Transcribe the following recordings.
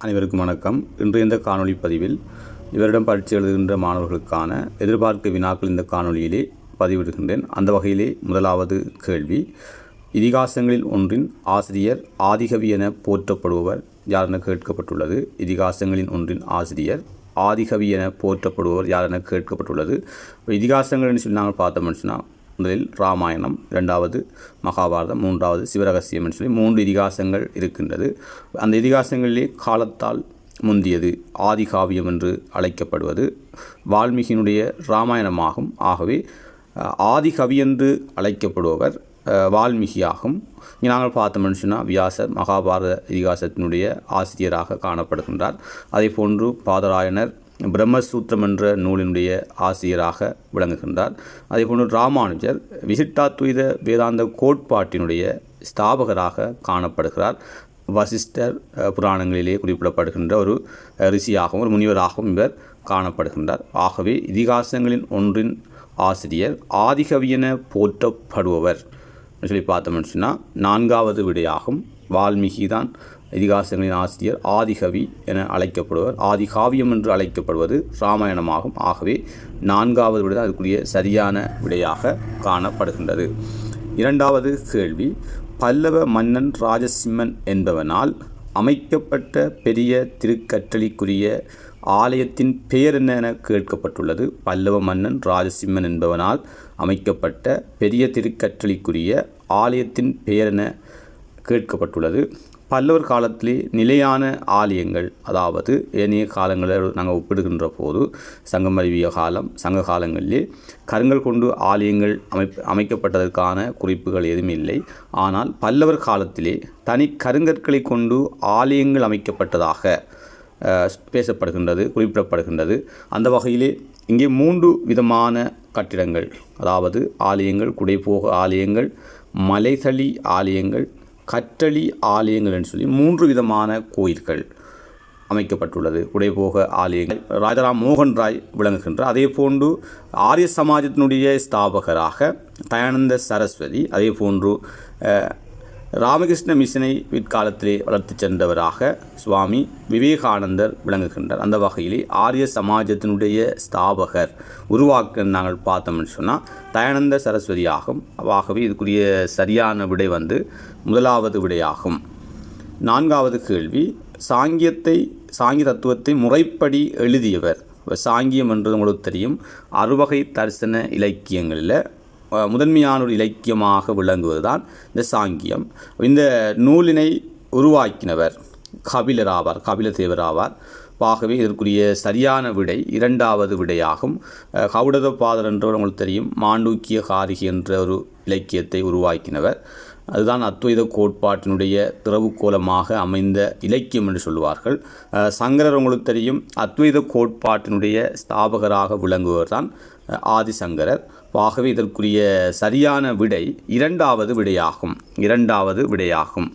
அனைவருக்கும் வணக்கம். இன்று இந்த காணொளி பதிவில் இவரிடம் பயிற்சி எழுதுகின்ற மாணவர்களுக்கான எதிர்பார்க்க வினாக்கள் இந்த காணொளியிலே பதிவிடுகின்றேன். அந்த வகையிலே முதலாவது கேள்வி. இதிகாசங்களில் ஒன்றின் ஆசிரியர் ஆதிகவி என போற்றப்படுபவர் யார் என கேட்கப்பட்டுள்ளது? இதிகாசங்களின் ஒன்றின் ஆசிரியர் ஆதிகவி என போற்றப்படுபவர் யார் என கேட்கப்பட்டுள்ளது? இப்போ இதிகாசங்கள்னு சொல்லி நாங்கள் பார்த்தோம்னு சொன்னால் முதலில் ராமாயணம் இரண்டாவது மகாபாரதம் மூன்றாவது சிவரகசியம் என்று சொல்லி மூன்று இதிகாசங்கள் இருக்கின்றது. அந்த இதிகாசங்களிலே காலத்தால் முந்தியது ஆதிகாவியம் என்று அழைக்கப்படுவது வால்மீகியினுடைய இராமாயணமாகும் ஆகவே ஆதிகவி என்று அழைக்கப்படுபவர் வால்மீகியாகும். இங்கே நாங்கள் பார்த்தோம்னு சொன்னால் வியாசர் மகாபாரத இதிகாசத்தினுடைய ஆசிரியராக காணப்படுகின்றார். அதே போன்று பாதராயணர் பிரம்மசூத்திரம் என்ற நூலினுடைய ஆசிரியராக விளங்குகின்றார். அதேபோன்று ராமானுஜர் விசிட்டாத்வைத வேதாந்த கோட்பாட்டினுடைய ஸ்தாபகராக காணப்படுகிறார். வசிஷ்டர் புராணங்களிலே குறிப்பிடப்படுகின்ற ஒரு ரிஷியாகவும் ஒரு முனிவராகவும் இவர் காணப்படுகின்றார். ஆகவே இதிகாசங்களின் ஒன்றின் ஆசிரியர் ஆதிகவியென போற்றப்படுபவர். சொல்லி பார்த்தோம்னு சொன்னால் நான்காவது விடையாகும். வால்மீகி தான் இதிகாசங்களின் ஆசிரியர் ஆதிகவி என அழைக்கப்படுவர். ஆதிகாவியம் என்று அழைக்கப்படுவது இராமாயணமாகும் ஆகவே நான்காவது விட அதுக்குரிய சரியான விடையாக காணப்படுகின்றது. இரண்டாவது கேள்வி பல்லவ மன்னன் ராஜசிம்மன் என்பவனால் அமைக்கப்பட்ட பெரிய திருக்கற்றளிக்குரிய ஆலயத்தின் பெயர் என்ன என கேட்கப்பட்டுள்ளது. பல்லவ மன்னன் ராஜசிம்மன் என்பவனால் அமைக்கப்பட்ட பெரிய திருக்கற்றளிக்குரிய ஆலயத்தின் பெயர் என கேட்கப்பட்டுள்ளது. பல்லவர் காலத்திலே நிலையான ஆலயங்கள் அதாவது ஏனைய காலங்களை நாங்கள் ஒப்பிடுகின்ற போது சங்கமறிவிய காலம் சங்க காலங்களிலே கருங்கல் கொண்டு ஆலயங்கள் அமை அமைக்கப்பட்டதற்கான குறிப்புகள் எதுவும் இல்லை. ஆனால் பல்லவர் காலத்திலே தனி கருங்கற்களை கொண்டு ஆலயங்கள் அமைக்கப்பட்டதாக பேசப்படுகின்றது குறிப்பிடப்படுகின்றது. அந்த வகையிலே இங்கே மூன்று விதமான கட்டிடங்கள் அதாவது ஆலயங்கள் குடைபோக ஆலயங்கள் மலைதளி ஆலயங்கள் கற்றளி ஆலயங்கள் என்று சொல்லி மூன்று விதமான கோயில்கள் அமைக்கப்பட்டுள்ளது. உடைபோக ஆலயங்கள். ராஜாராம் மோகன் ராய் விளங்குகின்றார் அதே போன்று ஆரிய சமாஜத்தினுடைய ஸ்தாபகராக தயானந்த சரஸ்வதி அதே போன்று ராமகிருஷ்ண மிஷனை பிற்காலத்திலே வளர்த்து சென்றவராக சுவாமி விவேகானந்தர் விளங்குகின்றார். அந்த வகையிலே ஆரிய சமாஜத்தினுடைய ஸ்தாபகர் உருவாக்க நாங்கள் பார்த்தோம்னு சொன்னால் தயானந்த சரஸ்வதி ஆகும் ஆகவே இதுக்குரிய சரியான விடை வந்து முதலாவது விடையாகும். நான்காவது கேள்வி சாங்கியத்தை சாங்கிய தத்துவத்தை முறைப்படி எழுதியவர். சாங்கியம் என்றது உங்களுக்கு தெரியும். அறுவகை தரிசன இலக்கியங்களில் முதன்மையான ஒரு இலக்கியமாக விளங்குவதுதான் இந்த சாங்கியம். இந்த நூலினை உருவாக்கினவர் கபிலர் ஆவார் கபிலதேவர் ஆவார். ஆகவே இதற்குரிய சரியான விடை இரண்டாவது விடையாகும். கவுடதபாதர் என்றவர் உங்களுக்கு தெரியும் மாண்டூக்கிய காரிகி என்ற ஒரு இலக்கியத்தை உருவாக்கினவர். அதுதான் அத்வைத கோட்பாட்டினுடைய திறவுகோலமாக அமைந்த இலக்கியம் என்று சொல்லுவார்கள். சங்கரர் உங்களுக்கு தெரியும் அத்வைத கோட்பாட்டினுடைய ஸ்தாபகராக விளங்குவர் தான் ஆதிசங்கரர். ஆகவே இதற்குரிய சரியான விடை இரண்டாவது விடையாகும். இரண்டாவது விடையாகும்.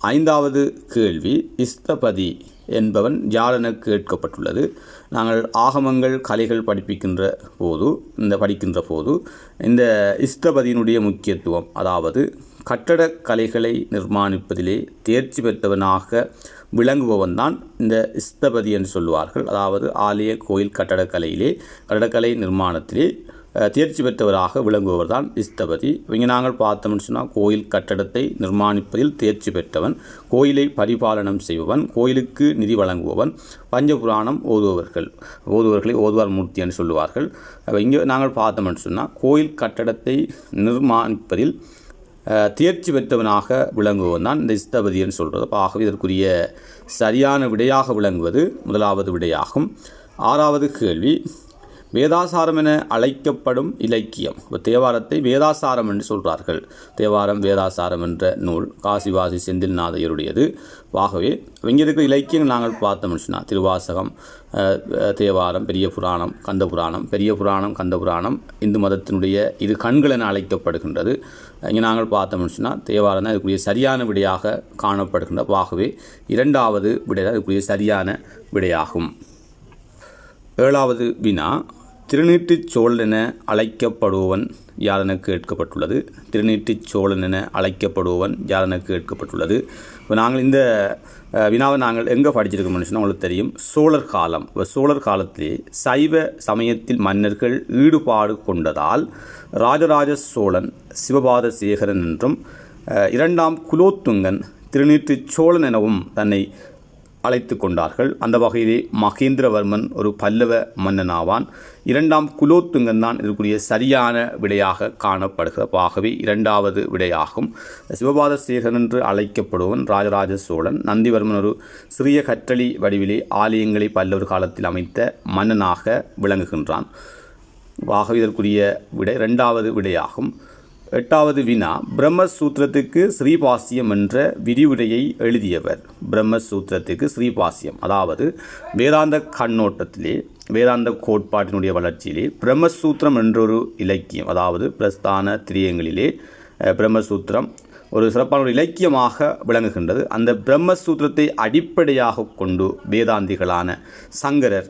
ஐந்தாவது கேள்வி இஸ்தபதி என்பவன் யாரென கேட்கப்பட்டுள்ளது. நாங்கள் ஆகமங்கள் கலைகள் படிப்பிக்கின்ற போது இந்த படிக்கின்ற போது இந்த இஸ்தபதியினுடைய முக்கியத்துவம் அதாவது கட்டடக் கலைகளை நிர்மாணிப்பதிலே தேர்ச்சி பெற்றவனாக விளங்குபவன் தான் இந்த இஸ்தபதி என்று சொல்லுவார்கள். அதாவது ஆலய கோயில் கட்டடக்கலையிலே கட்டடக்கலை நிர்மாணத்திலே தேர்ச்சி பெற்றவராக விளங்குபவர் தான் இஸ்தபதி. இவங்க நாங்கள் பார்த்தோம்னு சொன்னால் கோயில் கட்டடத்தை நிர்மாணிப்பதில் தேர்ச்சி பெற்றவன் கோயிலை பரிபாலனம் செய்பவன் கோயிலுக்கு நிதி வழங்குபவன் பஞ்சபுராணம் ஓதுபவர்கள் ஓதுவர்களை ஓதுவார் மூர்த்தி என்று சொல்லுவார்கள். இங்கே நாங்கள் பார்த்தோம்னு சொன்னால் கோயில் கட்டடத்தை நிர்மாணிப்பதில் தேர்ச்சி பெற்றவனாக விளங்குவன் தான் இந்த இஸ்தபதி என்று சொல்கிறது ஆகவே இதற்குரிய சரியான விடையாக விளங்குவது முதலாவது விடையாகும். ஆறாவது கேள்வி வேதாசாரம் என அழைக்கப்படும் இலக்கியம். இப்போ தேவாரத்தை வேதாசாரம் என்று சொல்கிறார்கள் தேவாரம் வேதாசாரம் என்ற நூல் காசிவாசி செந்தில்நாதையருடையது. ஆகவே இங்கே இருக்கிற இலக்கியங்கள் நாங்கள் பார்த்தோம்னு சொன்னால் திருவாசகம் தேவாரம் பெரிய புராணம் கந்த புராணம் பெரிய புராணம் கந்த புராணம் இந்து மதத்தினுடைய இரு கண்கள் என அழைக்கப்படுகின்றது. இங்கே நாங்கள் பார்த்தோம்னு சொன்னால் தேவாரம் தான் இதுக்குரிய சரியான விடையாக காணப்படுகின்ற ஆகவே இரண்டாவது விடை தான் இதுக்குரிய சரியான விடையாகும். ஏழாவது வினா திருநீற்றுச் சோழன் என அழைக்கப்படுபவன் யாரென கேட்கப்பட்டுள்ளது. திருநீற்றுச் சோழன் என அழைக்கப்படுவன் யாரென கேட்கப்பட்டுள்ளது. இப்போ நாங்கள் இந்த வினாவை நாங்கள் எங்கே படிச்சிருக்கோம்னு சொன்னால் உங்களுக்கு தெரியும். சோழர் காலம். இப்போ சோழர் காலத்திலே சைவ சமயத்தில் மன்னர்கள் ஈடுபாடு கொண்டதால் ராஜராஜ சோழன் சிவபாத சேகரன் என்றும் இரண்டாம் குலோத்துங்கன் திருநீற்றுச் சோழன் எனவும் தன்னை அழைத்து கொண்டார்கள். அந்த வகையிலே மகேந்திரவர்மன் ஒரு பல்லவ மன்னனாவான். இரண்டாம் குலோத்துங்கன் தான் இதற்குரிய சரியான விடையாக காணப்படுகிற ஆகவே இரண்டாவது விடையாகும். சிவபாத சேகரன் என்று அழைக்கப்படுவன் ராஜராஜ சோழன் நந்திவர்மன் ஒரு சிறிய கற்றளி வடிவிலே ஆலயங்களை பல்லவர் காலத்தில் அமைத்த மன்னனாக விளங்குகின்றான். ஆகவே இதற்குரிய விடை இரண்டாவது விடையாகும். எட்டாவது வினா பிரம்மசூத்திரத்துக்கு ஸ்ரீபாஸ்யம் என்ற விரிவுரையை எழுதியவர். பிரம்மசூத்திரத்துக்கு ஸ்ரீபாஸ்யம் அதாவது வேதாந்த கண்ணோட்டத்திலே வேதாந்த கோட்பாட்டினுடைய வளர்ச்சியிலே பிரம்மசூத்திரம் என்றொரு இலக்கியம் அதாவது பிரஸ்தான திரியங்களிலே பிரம்மசூத்திரம் ஒரு சிறப்பான ஒரு இலக்கியமாக விளங்குகின்றது. அந்த பிரம்மசூத்திரத்தை அடிப்படையாக கொண்டு வேதாந்திகளான சங்கரர்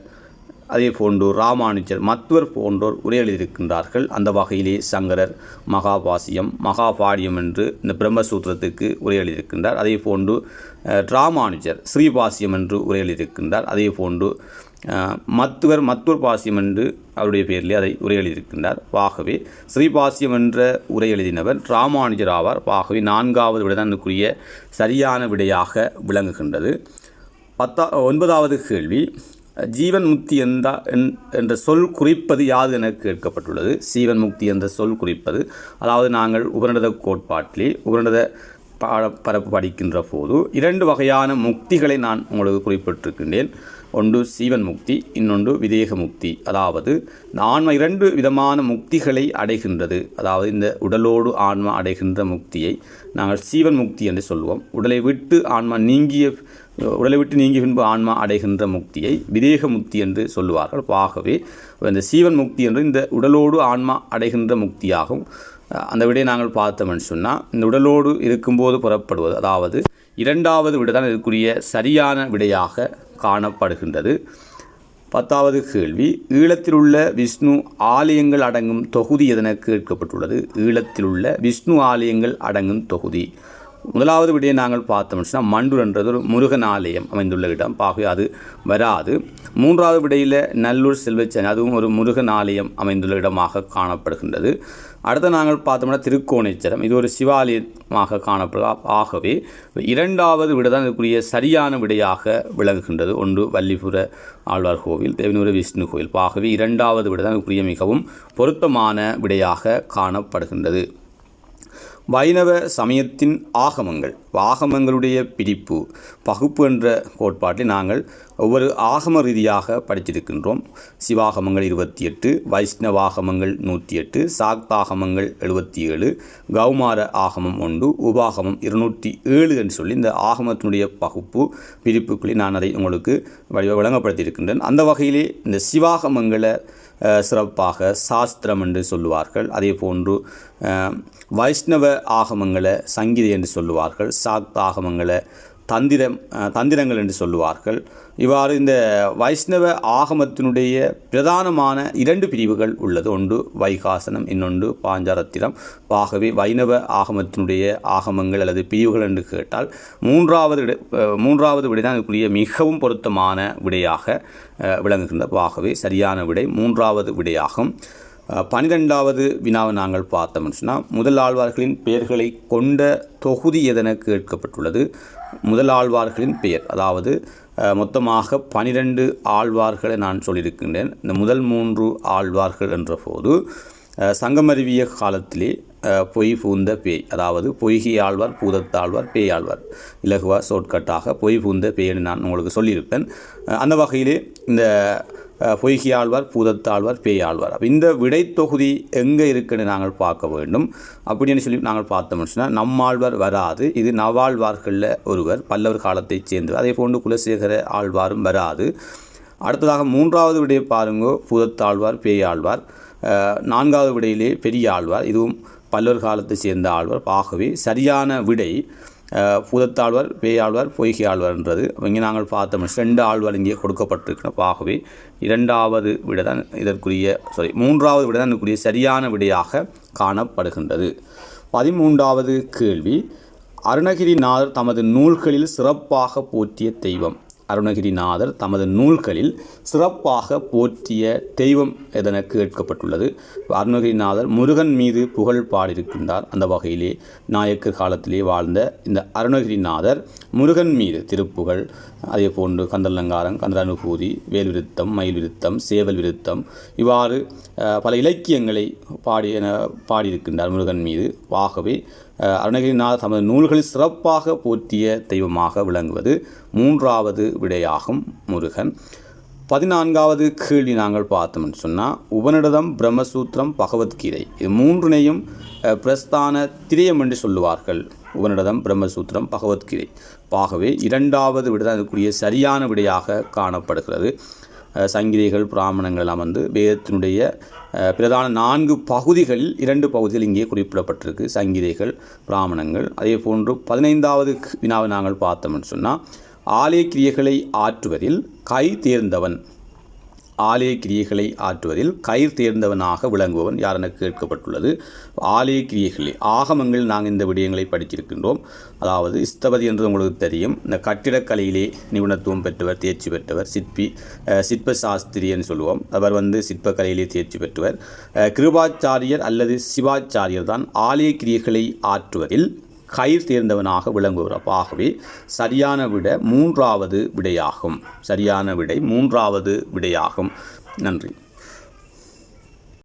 அதே போன்றோர் ராமானுஜர் மத்துவர் போன்றோர் உரை எழுதியிருக்கின்றார்கள் அந்த வகையிலே சங்கரர் மகாபாசியம் மகாபாடியம் என்று இந்த பிரம்மசூத்திரத்துக்கு உரை எழுதியிருக்கின்றார் அதே போன்று ராமானுஜர் ஸ்ரீபாசியம் என்று உரை எழுதியிருக்கின்றார் அதே போன்று மத்துவர் மத்துவர் பாசியம் என்று அவருடைய பேரிலே அதை உரை எழுதியிருக்கின்றார் ஆகவே ஸ்ரீபாசியம் என்ற உரை எழுதினவர் ராமானுஜர் ஆவார். ஆகவே நான்காவது விடனுக்குரிய சரியான விடையாக விளங்குகின்றது. பத்தா ஒன்பதாவது கேள்வி ஜீவன் முக்தி என்றா என்- என்ற சொல் குறிப்பது யாது என கேட்கப்பட்டுள்ளது. சீவன் முக்தி என்ற சொல் குறிப்பது. அதாவது நாங்கள் உபநிடத கோட்பாட்டிலே உபநிடத பாட பரப்பு படிக்கின்ற போது இரண்டு வகையான முக்திகளை நான் உங்களுக்கு குறிப்பிட்டிருக்கின்றேன். ஒன்று சீவன் முக்தி இன்னொன்று விதேக முக்தி. அதாவது ஆன்மா இரண்டு விதமான முக்திகளை அடைகின்றது. அதாவது இந்த உடலோடு ஆன்மா அடைகின்ற முக்தியை நாங்கள் சீவன் முக்தி என்று சொல்வோம். உடலை விட்டு ஆன்மா நீங்கிய உடலை விட்டு நீங்கிய பின்பு ஆன்மா அடைகின்ற முக்தியை விதேக முக்தி என்று சொல்லுவார்கள். ஆகவே இந்த சீவன் முக்தி என்று இந்த உடலோடு ஆன்மா அடைகின்ற முக்தியாகும். அந்த விடையை நாங்கள் பார்த்தோம்னு சொன்னால் இந்த உடலோடு இருக்கும்போது புறப்படுவது அதாவது இரண்டாவது விடை தான் இதற்குரிய சரியான விடையாக காணப்படுகின்றது. பத்தாவது கேள்வி ஈழத்திலுள்ள விஷ்ணு ஆலயங்கள் அடங்கும் தொகுதி எதென கேட்கப்பட்டுள்ளது? ஈழத்திலுள்ள விஷ்ணு ஆலயங்கள் அடங்கும் தொகுதி. முதலாவது விடையை நாங்கள் பார்த்தோம்னு மண்டூர் என்றது ஒரு முருகன் ஆலயம் அமைந்துள்ள இடம். ஆகவே அது வராது. மூன்றாவது விடையில் நல்லூர் செல்வச்சன் அதுவும் ஒரு முருகன் ஆலயம் அமைந்துள்ள இடமாக காணப்படுகின்றது. அடுத்து நாங்கள் பார்த்தோம்னா திருக்கோணேச்சரம் இது ஒரு சிவாலயமாக காணப்படுது ஆகவே இரண்டாவது விடை தான் இதுக்குரிய சரியான விடையாக விளங்குகின்றது. ஒன்று வள்ளிபுர ஆழ்வார் கோவில் தேவனூர விஷ்ணு கோவில். ஆகவே இரண்டாவது விடை தான் இதுக்குரிய மிகவும் பொருத்தமான விடையாக காணப்படுகின்றது. வைணவ சமயத்தின் ஆகமங்கள் ஆகமங்களுடைய பிரிப்பு பகுப்பு என்ற கோட்பாட்டில் நாங்கள் ஒவ்வொரு ஆகம ரீதியாக படித்திருக்கின்றோம். சிவாகமங்கள் இருபத்தி எட்டு வைஷ்ணவாகமங்கள் நூற்றி எட்டு சாக்தாகமங்கள் எழுபத்தி ஏழு கௌமார ஆகமம் ஒன்று உபாகமம் இருநூற்றி ஏழு என்று சொல்லி இந்த ஆகமத்தினுடைய பகுப்பு பிரிப்புக்குள்ளே நான் அதை உங்களுக்கு வழி வழங்கப்படுத்தியிருக்கின்றேன் அந்த வகையிலே இந்த சிவாகமங்களை சிறப்பாக சாஸ்திரம் என்று சொல்லுவார்கள். அதே போன்று வைஷ்ணவ ஆகமங்களை சங்கீதி என்று சொல்லுவார்கள். சாக்த ஆகமங்களை தந்திரம் தந்திரங்கள் என்று சொல்லுவார்கள். இவ்வாறு இந்த வைஷ்ணவ ஆகமத்தினுடைய பிரதானமான இரண்டு பிரிவுகள் உள்ளது. ஒன்று வைகாசனம் இன்னொன்று பாஞ்சாரத்திரம். ஆகவே வைணவ ஆகமத்தினுடைய ஆகமங்கள் அல்லது பிரிவுகள் என்று கேட்டால் மூன்றாவது மூன்றாவது விடை தான் இதுக்குரிய மிகவும் பொருத்தமான விடையாக விளங்குகின்ற ஆகவே சரியான விடை மூன்றாவது விடையாகும். பனிரெண்டாவது வினாவை நாங்கள் பார்த்தோம்னு சொன்னால் முதல் ஆழ்வார்களின் பெயர்களை கொண்ட தொகுதி எதென கேட்கப்பட்டுள்ளது? முதல் ஆழ்வார்களின் பெயர். அதாவது மொத்தமாக பனிரெண்டு ஆழ்வார்களை நான் சொல்லியிருக்கின்றேன். இந்த முதல் மூன்று ஆழ்வார்கள் என்ற போது சங்கமருவிய காலத்திலே பொய் பூந்த பேய் அதாவது பொய்கி ஆழ்வார் பூதத்தாழ்வார் பேய் ஆழ்வார் இலகுவா ஷார்ட்கட்டாக பொய் பூந்த பேய்னு நான் உங்களுக்கு சொல்லியிருப்பேன். அந்த வகையிலே இந்த பொய்கியாழ்வார் பொய்கி ஆழ்வார் பூதத்தாழ்வார் பேயாழ்வார். அப்போ இந்த விடைத்தொகுதி எங்கே இருக்குன்னு நாங்கள் பார்க்க வேண்டும். அப்படின்னு சொல்லி நாங்கள் பார்த்தோம்னு சொன்னால் நம்மாழ்வார் வராது. இது நவாழ்வார்களில் ஒருவர் பல்லவர் காலத்தைச் சேர்ந்தவர். அதே போன்று குலசேகர ஆழ்வாரும் வராது. அடுத்ததாக மூன்றாவது விடையை பாருங்கோ பூதத்தாழ்வார் பேயாழ்வார். நான்காவது விடையிலே பெரிய ஆழ்வார் இதுவும் பல்லவர் காலத்தை சேர்ந்த ஆழ்வார். ஆகவே சரியான விடை புதத்தாழ்வார் பேயாழ்வார் பொய்கை ஆழ்வார்ன்றது இங்கே நாங்கள் பார்த்தோம். ரெண்டு ஆழ்வார் இங்கே கொடுக்கப்பட்டிருக்கிறோம் ஆகவே இரண்டாவது விட தான் இதற்குரிய சாரி மூன்றாவது விட தான் இதற்குரிய சரியான விடையாக காணப்படுகின்றது. பதிமூன்றாவது கேள்வி. அருணகிரிநாதர் தமது நூல்களில் சிறப்பாக போற்றிய தெய்வம். அருணகிரிநாதர் தமது நூல்களில் சிறப்பாக போற்றிய தெய்வம் எதென கேட்கப்பட்டுள்ளது? அருணகிரிநாதர் முருகன் மீது புகழ் பாடியிருக்கின்றார். அந்த வகையிலே நாயக்கர் காலத்திலே வாழ்ந்த இந்த அருணகிரிநாதர் முருகன் மீது திருப்புகழ் அதே போன்று கந்தலங்காரம் கந்தரானுபூதி வேல் விருத்தம் மயில் விருத்தம் சேவல் விருத்தம் இவ்வாறு பல இலக்கியங்களை பாடி பாடியிருக்கின்றார் முருகன் மீது. ஆகவே அஹ், தமது நூல்களில் சிறப்பாக போற்றிய தெய்வமாக விளங்குவது மூன்றாவது விடையாகும் முருகன். பதினான்காவது கேள்வி நாங்கள் பார்த்தோம்னு சொன்னால் உபனிடதம் பிரம்மசூத்திரம் பகவத்கீதை இது மூன்றினையும் பிரஸ்தான திரியம் என்று சொல்லுவார்கள். உபனிடதம் பிரம்மசூத்திரம் பகவத்கீதை. ஆகவே இரண்டாவது விடதான் இருக்கக்கூடிய சரியான விடையாக காணப்படுகிறது. அஹ், பிராமணங்கள் எல்லாம் வந்து வேதத்தினுடைய பிரதான நான்கு பகுதிகளில் இரண்டு பகுதிகள் இங்கே குறிப்பிடப்பட்டிருக்கு. சங்கீதைகள் பிராமணங்கள். அதே போன்று பதினைந்தாவது வினாவை நாங்கள் பார்த்தோம்னு சொன்னால் ஆலய கிரியைகளை ஆற்றுவதில் கை தேர்ந்தவன். ஆலய கிரியைகளை ஆற்றுவதில் கயிர் தேர்ந்தவனாக விளங்குபவன் யார் என கேட்கப்பட்டுள்ளது. ஆலய கிரியைகளை ஆகமங்கள் நாங்கள் இந்த விடயங்களை படித்திருக்கின்றோம். அதாவது இஸ்தபதி என்று உங்களுக்கு தெரியும். இந்த கட்டிடக்கலையிலே நிபுணத்துவம் பெற்றவர் தேர்ச்சி பெற்றவர் சிற்பி சிற்ப சாஸ்திரின்னு சொல்லுவோம் அவர் வந்து சிற்பக்கலையிலே தேர்ச்சி பெற்றவர். கிருபாச்சாரியர் அல்லது சிவாச்சாரியர் தான் ஆலய கிரியைகளை ஆற்றுவதில் கயிர் தேர்ந்தவனாக விளங்குவர். ஆகவே சரியான விட மூன்றாவது விடையாகும். சரியான விடை மூன்றாவது விடையாகும். நன்றி.